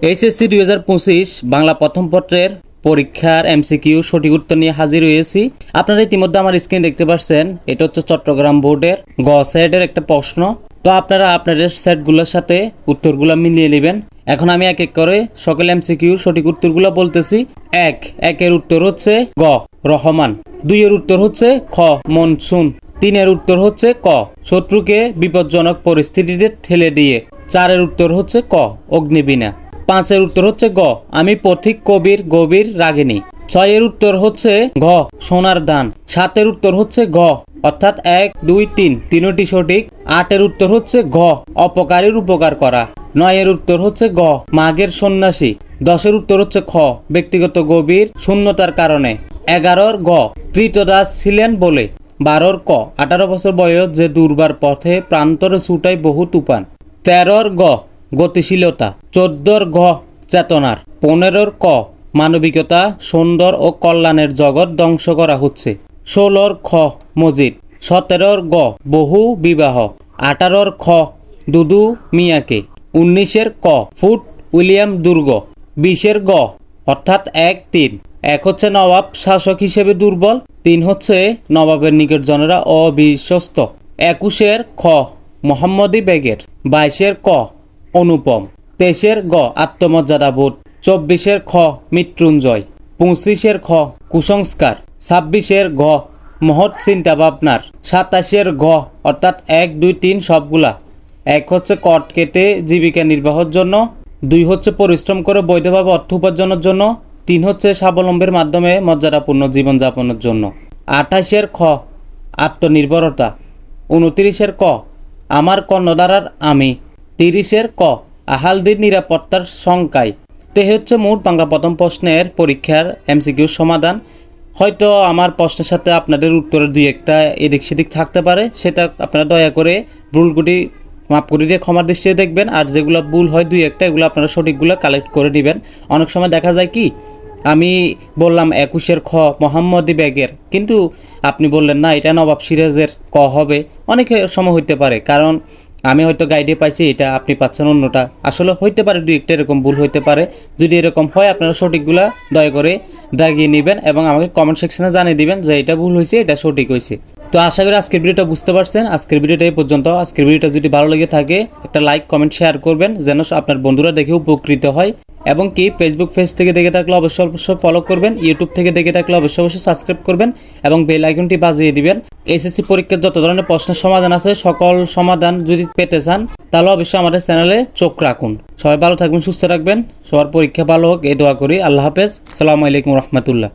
HSC দুই হাজার পঁচিশ বাংলা প্রথম পত্রের পরীক্ষার এমসিকিউ সঠিক উত্তর নিয়ে হাজির হয়েছি। আপনারা ইতিমধ্যে আমার স্ক্রিন দেখতে পাচ্ছেন, এটা হচ্ছে চট্টগ্রাম বোর্ডের গ সেটের একটা প্রশ্ন। তো আপনারা আপনাদের সেটগুলোর সাথে উত্তরগুলো মিলিয়ে নেবেন। এখন আমি এক এক করে সকল এমসিকিউর সঠিক উত্তরগুলো বলতেছি। এক, একের উত্তর হচ্ছে গ, রহমান। দুইয়ের উত্তর হচ্ছে খ, মনসুন। তিনের উত্তর হচ্ছে ক, শত্রুকে বিপজ্জনক পরিস্থিতিতে ঠেলে দিয়ে। চারের উত্তর হচ্ছে ক, অগ্নিবীণা। পাঁচের উত্তর হচ্ছে গ। আমি পথিক, কবির, গভীর, রাগিনী। ছয়ের উত্তর হচ্ছে ঘ, সোনার দান। সাতের উত্তর হচ্ছে গ অর্থাৎ এক, দুই, তিন। তিনটি সঠিক। আটের উত্তর হচ্ছে ঘ, অপকারের উপকার করা। নয়ের উত্তর হচ্ছে গ মাঘের সন্ন্যাসী। দশের উত্তর হচ্ছে খ, ব্যক্তিগত গভীর, শূন্যতার কারণে। এগারোর গ কৃতদাস ছিলেন বলে। বারোর ক, আঠারো বছর বয়স যে দুর্বার পথে প্রান্তরে ছুটাই বহু তুফান। তেরোর গ গতিশীলতা চোদ্দোর গ চেতনার পনেরোর ক মানবিকতা সুন্দর ও কল্যাণের জগৎ ধ্বংস করা হচ্ছে ষোলোর খ মজিদ সতেরোর গ বহু বিবাহ আঠারোর খ দুদু মিয়াকে, উনিশের ক ফুট উইলিয়াম দুর্গ, বিশের গ অর্থাৎ এক তিন, এক হচ্ছে নবাব শাসক হিসেবে দুর্বল, তিন হচ্ছে নবাবের নিকটজনেরা অবিশ্বস্ত, একুশের খ মোহাম্মদী বেগের, বাইশের ক অনুপম। তেইশের গ আত্মমর্যাদা বোধ। চব্বিশের খ মৃত্যুঞ্জয়। পঁচিশের খ কুসংস্কার। ছাব্বিশের ঘ মহৎ চিন্তা ভাবনার সাতাশের ঘ অর্থাৎ এক, দুই, তিন সবগুলা। এক হচ্ছে কট কেটে জীবিকা নির্বাহের জন্য। দুই হচ্ছে পরিশ্রম করে বৈধভাবে অর্থ উপার্জনের জন্য। তিন হচ্ছে স্বাবলম্বীর মাধ্যমে মর্যাদাপূর্ণ জীবনযাপনের জন্য। আঠাশের খ আত্মনির্ভরতা। উনত্রিশের ক, আমার কর্ণধারার আমি। তিরিশের ক। আহালদির নিরাপত্তার শঙ্কায়। তে হচ্ছে মোট বাংলা প্রথম প্রশ্নের পরীক্ষার এমসিকিউর সমাধান। হয়তো আমার প্রশ্নের সাথে আপনাদের উত্তরের দুই একটা এদিক সেদিক থাকতে পারে। সেটা আপনারা দয়া করে ভুলগুটি মাপ করে দিয়ে ক্ষমার দৃষ্টিতে দেখবেন। আর যেগুলো ভুল হয় দুই একটা, এগুলো আপনারা সঠিকগুলো কালেক্ট করে দিবেন অনেক সময় দেখা যায় কি, আমি বললাম একুশের খ মোহাম্মদী ব্যাগের কিন্তু আপনি বললেন, না, এটা নবাব সিরাজের ক হবে। অনেক সময় হইতে পারে। কারণ আমি হয়তো গাইডে পাইছি, এটা আপনি পাচ্ছেন অন্যটা। আসলে হইতে পারে দু একটা এরকম ভুল হইতে পারে। যদি এরকম হয়, আপনারা সঠিকগুলা দয়া করে দাগিয়ে নেবেন এবং আমাকে কমেন্ট সেকশনে জানিয়ে দিবেন যে এটা ভুল হয়েছে এটা সঠিক হয়েছে তো আশা করি আজকের ভিডিওটা বুঝতে পারছেন। আজকের ভিডিওটা এই পর্যন্ত। আজকের ভিডিওটা যদি ভালো লেগে থাকে, একটা লাইক কমেন্ট শেয়ার করবেন, যেন আপনার বন্ধুরা দেখে উপকৃত হয়। এবং কি ফেসবুক পেজ থেকে দেখে থাকলে অবশ্যই অবশ্যই ফলো করবেন ইউটিউব থেকে দেখে থাকলে অবশ্যই অবশ্যই সাবস্ক্রাইব করবেন এবং বেল আইকনটি বাজিয়ে দিবেন। এসএসসি পরীক্ষার যত ধরনের প্রশ্নের সমাধান আছে, সকল সমাধান যদি পেতে চান, তাহলে অবশ্যই আমাদের চ্যানেলে চোখ রাখুন। সবাই ভালো থাকবেন, সুস্থ রাখবেন সবার পরীক্ষা ভালো হোক, এই দোয়া করি। আল্লাহ হাফেজ। সালামু আলাইকুম রহমতুল্লাহ।